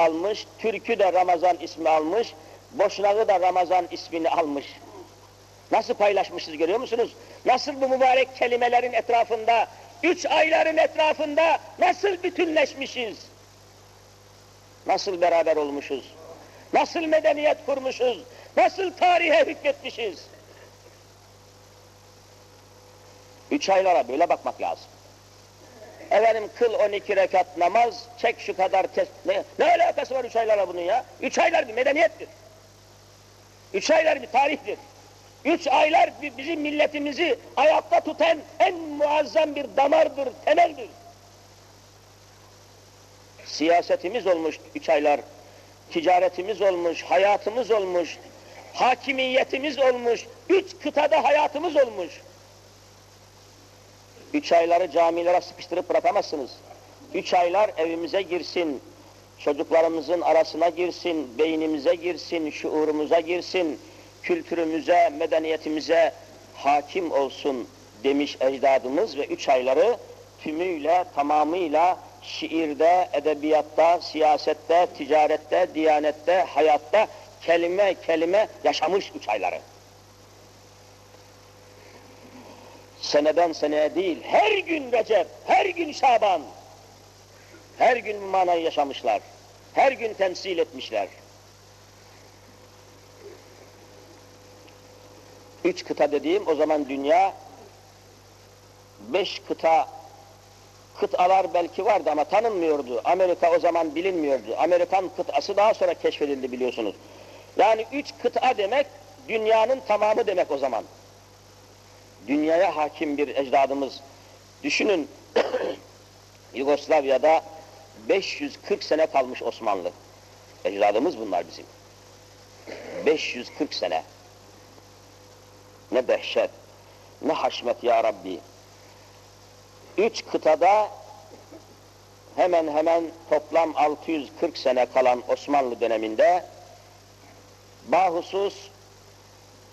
almış, Türkü de Ramazan ismi almış, Boşnağı da Ramazan ismini almış. Nasıl paylaşmışız görüyor musunuz? Nasıl bu mübarek kelimelerin etrafında, üç ayların etrafında nasıl bütünleşmişiz? Nasıl beraber olmuşuz? Nasıl medeniyet kurmuşuz? Nasıl tarihe hükmetmişiz? Üç aylara böyle bakmak lazım. Efendim kıl 12 rekat namaz, çek şu kadar test. Ne, ne alakası var üç aylarla bunun ya? Üç aylar bir medeniyettir. Üç aylar bir tarihtir. Üç aylar bi- bizim milletimizi ayakta tutan en muazzam bir damardır, temeldir. Siyasetimiz olmuş üç aylar, ticaretimiz olmuş, hayatımız olmuş, hakimiyetimiz olmuş, üç kıtada hayatımız olmuş. Üç ayları camilere sıkıştırıp bırakamazsınız. Üç aylar evimize girsin, çocuklarımızın arasına girsin, beynimize girsin, şuurumuza girsin, kültürümüze, medeniyetimize hakim olsun demiş ecdadımız ve üç ayları tümüyle, tamamıyla şiirde, edebiyatta, siyasette, ticarette, diyanette, hayatta kelime kelime yaşamış üç ayları. Seneden seneye değil, her gün Recep, her gün Şaban, her gün bu manayı yaşamışlar. Her gün temsil etmişler. Üç kıta dediğim o zaman dünya beş kıta kıtalar belki vardı ama tanınmıyordu. Amerika o zaman bilinmiyordu. Amerikan kıtası daha sonra keşfedildi biliyorsunuz. Yani üç kıta demek dünyanın tamamı demek o zaman. Dünyaya hakim bir ecdadımız. Düşünün Yugoslavya'da 540 sene kalmış Osmanlı. Ecdadımız bunlar bizim. 540 sene. Ne dehşet, ne haşmet ya Rabbi. Üç kıtada hemen hemen toplam 640 sene kalan Osmanlı döneminde bahusus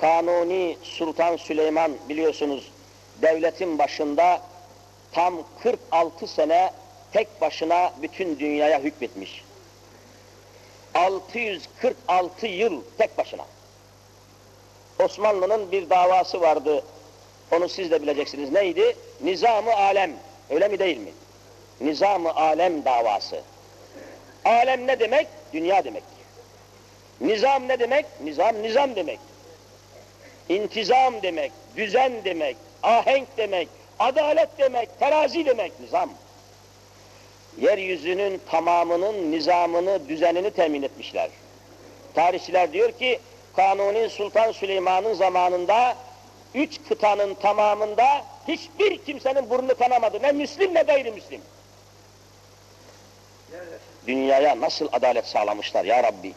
Kanuni Sultan Süleyman biliyorsunuz devletin başında tam 46 sene tek başına bütün dünyaya hükmetmiş. 646 yıl tek başına. Osmanlı'nın bir davası vardı. Onu siz de bileceksiniz. Neydi? Nizam-ı alem. Öyle mi değil mi? Nizam-ı alem davası. Alem ne demek? Dünya demek. Nizam ne demek? Nizam, nizam demek. İntizam demek, düzen demek, ahenk demek, adalet demek, terazi demek, nizam. Yeryüzünün tamamının nizamını, düzenini temin etmişler. Tarihçiler diyor ki, Kanuni Sultan Süleyman'ın zamanında üç kıtanın tamamında hiçbir kimsenin burnu kanamadı. Ne Müslim ne gayrimüslim. Dünyaya nasıl adalet sağlamışlar ya Rabbi?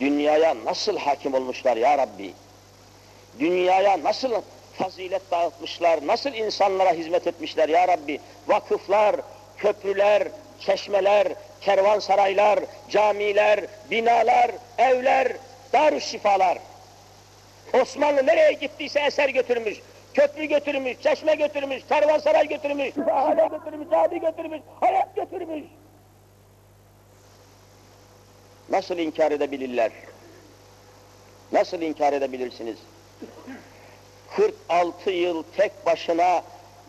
Dünyaya nasıl hakim olmuşlar ya Rabbi? Dünyaya nasıl fazilet dağıtmışlar, nasıl insanlara hizmet etmişler ya Rabbi? Vakıflar, köprüler, çeşmeler, kervansaraylar, camiler, binalar, evler, darüşşifalar. Osmanlı nereye gittiyse eser götürmüş, köprü götürmüş, çeşme götürmüş, kervansaray götürmüş, şahane götürmüş, cami götürmüş, hayat götürmüş. Nasıl inkar edebilirler? Nasıl inkar edebilirsiniz? 46 yıl tek başına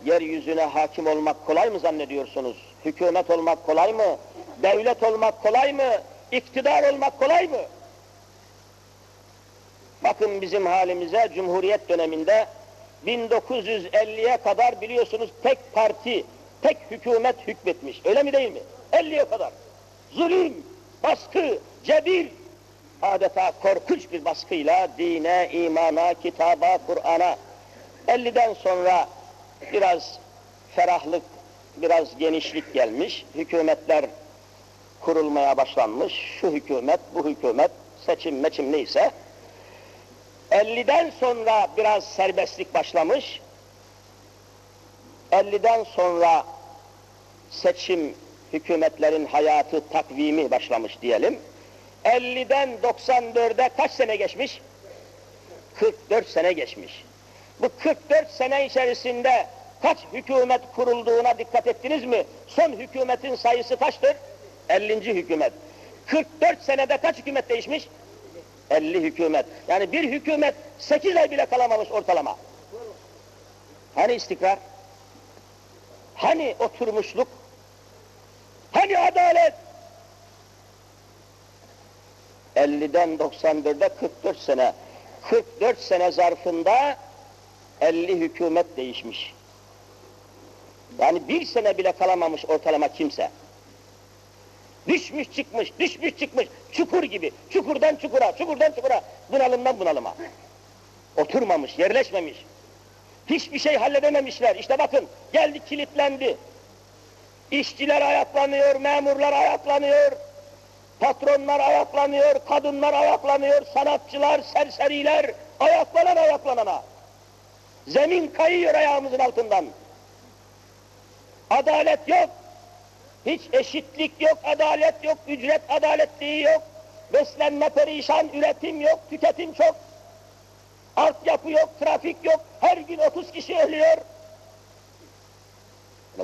yeryüzüne hakim olmak kolay mı zannediyorsunuz? Hükümet olmak kolay mı? Devlet olmak kolay mı? İktidar olmak kolay mı? Bakın bizim halimize Cumhuriyet döneminde 1950'ye kadar biliyorsunuz tek parti, tek hükümet hükmetmiş. Öyle mi değil mi? 50'ye kadar. Zulüm, baskı, cebir, adeta korkunç bir baskıyla dine, imana, kitaba, Kur'an'a 50'den sonra biraz ferahlık, biraz genişlik gelmiş. Hükümetler kurulmaya başlanmış. Şu hükümet, bu hükümet, seçim meçim neyse. 50'den sonra biraz serbestlik başlamış. 50'den sonra seçim hükümetlerin hayatı takvimi başlamış diyelim. 50'den 94'e kaç sene geçmiş? 44 sene geçmiş. Bu 44 sene içerisinde kaç hükümet kurulduğuna dikkat ettiniz mi? Son hükümetin sayısı kaçtır? 50. hükümet. 44 senede kaç hükümet değişmiş? 50 hükümet. Yani bir hükümet 8 ay bile kalamamış ortalama. Hani istikrar? Hani oturmuşluk? Hani adalet? 50'den 94'e 44 sene. 44 sene zarfında 50 hükümet değişmiş. Yani bir sene bile kalamamış ortalama kimse. Düşmüş çıkmış, düşmüş çıkmış, çukur gibi, çukurdan çukura, çukurdan çukura, bunalımdan bunalıma. Oturmamış, yerleşmemiş. Hiçbir şey halledememişler. İşte bakın, geldi kilitlendi. İşçiler ayaklanıyor, memurlar ayaklanıyor, patronlar ayaklanıyor, kadınlar ayaklanıyor, sanatçılar, serseriler ayaklanan ayaklanana. Zemin kayıyor ayağımızın altından. Adalet yok. Hiç eşitlik yok, adalet yok, ücret adaletliği yok. Beslenme perişan, üretim yok, tüketim çok. Altyapı yok, trafik yok, her gün 30 kişi ölüyor.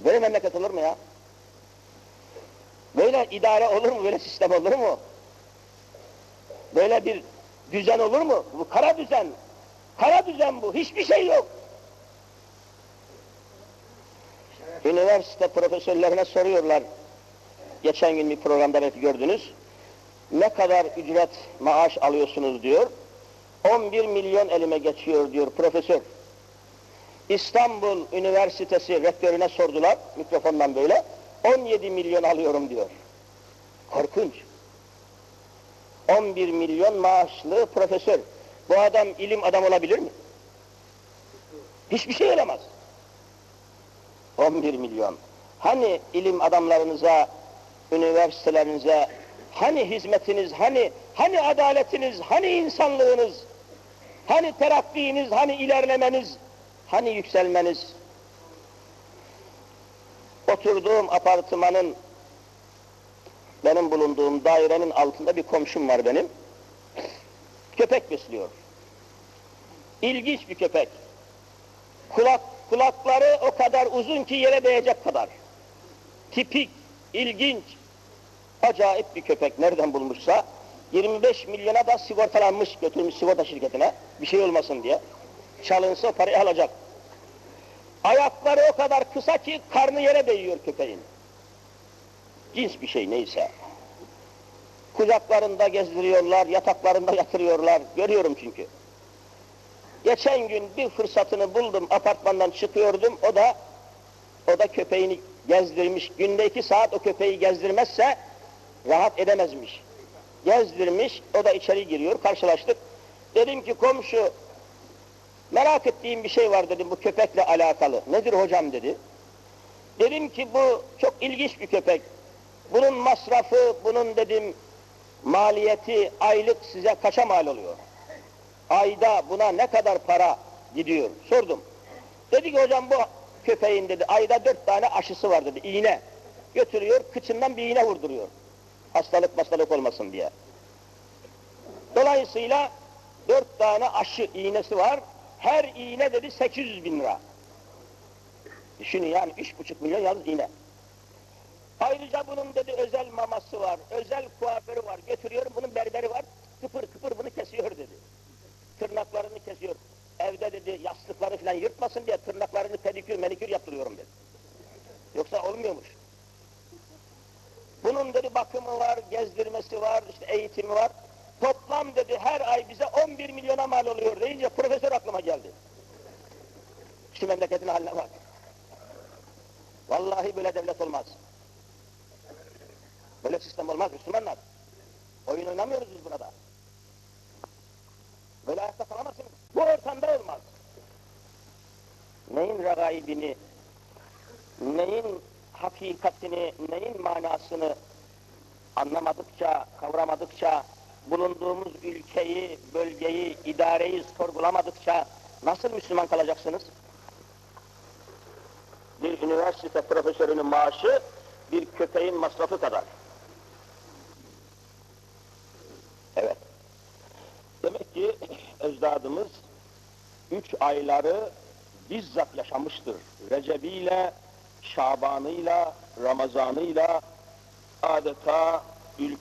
Böyle memleket olur mu ya? Böyle idare olur mu, böyle sistem olur mu? Böyle bir düzen olur mu? Bu kara düzen. Kara düzen bu, hiçbir şey yok. Üniversite profesörlerine soruyorlar. Geçen gün bir programda belki gördünüz. Ne kadar ücret, maaş alıyorsunuz diyor. 11 milyon elime geçiyor diyor profesör. İstanbul Üniversitesi rektörüne sordular mikrofondan böyle. 17 milyon alıyorum diyor. Korkunç. 11 milyon maaşlı profesör. Bu adam ilim adam olabilir mi? Hiçbir şey olamaz. 11 milyon. Hani ilim adamlarınıza, üniversitelerinize, hani hizmetiniz, hani hani adaletiniz, hani insanlığınız, hani terakkiniz, hani ilerlemeniz, hani yükselmeniz? Oturduğum apartmanın, benim bulunduğum dairenin altında bir komşum var benim. Köpek besliyor. İlginç bir köpek. Kulak kulakları o kadar uzun ki yere değecek kadar. Tipik, ilginç, acayip bir köpek nereden bulmuşsa 25 milyona da sigortalanmış götürmüş sigorta şirketine bir şey olmasın diye. Çalınsa parayı alacak. Ayakları o kadar kısa ki karnı yere değiyor köpeğin. Cins bir şey neyse. Kucaklarında gezdiriyorlar, yataklarında yatırıyorlar. Görüyorum çünkü. Geçen gün bir fırsatını buldum, apartmandan çıkıyordum, o da o da köpeğini gezdirmiş. Günde iki saat o köpeği gezdirmezse rahat edemezmiş. Gezdirmiş, o da içeri giriyor, karşılaştık. Dedim ki komşu, merak ettiğim bir şey var dedim bu köpekle alakalı. Nedir hocam dedi. Dedim ki bu çok ilginç bir köpek. Bunun masrafı, bunun dedim maliyeti aylık size kaça mal oluyor? ayda buna ne kadar para gidiyor? Sordum. Dedi ki hocam bu köpeğin dedi ayda dört tane aşısı var dedi iğne. Götürüyor kıçından bir iğne vurduruyor. Hastalık hastalık olmasın diye. Dolayısıyla dört tane aşı iğnesi var. Her iğne dedi 800 bin lira. Düşünün yani üç buçuk milyon yalnız iğne. Ayrıca bunun dedi özel maması var, özel kuaförü var. Götürüyorum bunun berberi var. Kıpır kıpır bunu kesiyor dedi tırnaklarını kesiyor. Evde dedi yastıkları falan yırtmasın diye tırnaklarını pedikür menikür yaptırıyorum dedi. Yoksa olmuyormuş. Bunun dedi bakımı var, gezdirmesi var, işte eğitimi var. Toplam dedi her ay bize 11 milyona mal oluyor deyince profesör aklıma geldi. Şu memleketin haline bak. Vallahi böyle devlet olmaz. Böyle sistem olmaz Müslümanlar. Oyun oynamıyoruz biz buna da. Böyle ayakta kalamazsınız. Bu ortamda olmaz. Neyin regaibini, neyin hakikatini, neyin manasını anlamadıkça, kavramadıkça, bulunduğumuz ülkeyi, bölgeyi, idareyi sorgulamadıkça nasıl Müslüman kalacaksınız? Üniversite profesörünün maaşı bir köpeğin masrafı kadar. Evet. Demek ki ecdadımız üç ayları bizzat yaşamıştır. Recebiyle, Şabanıyla, Ramazanıyla, adeta ülke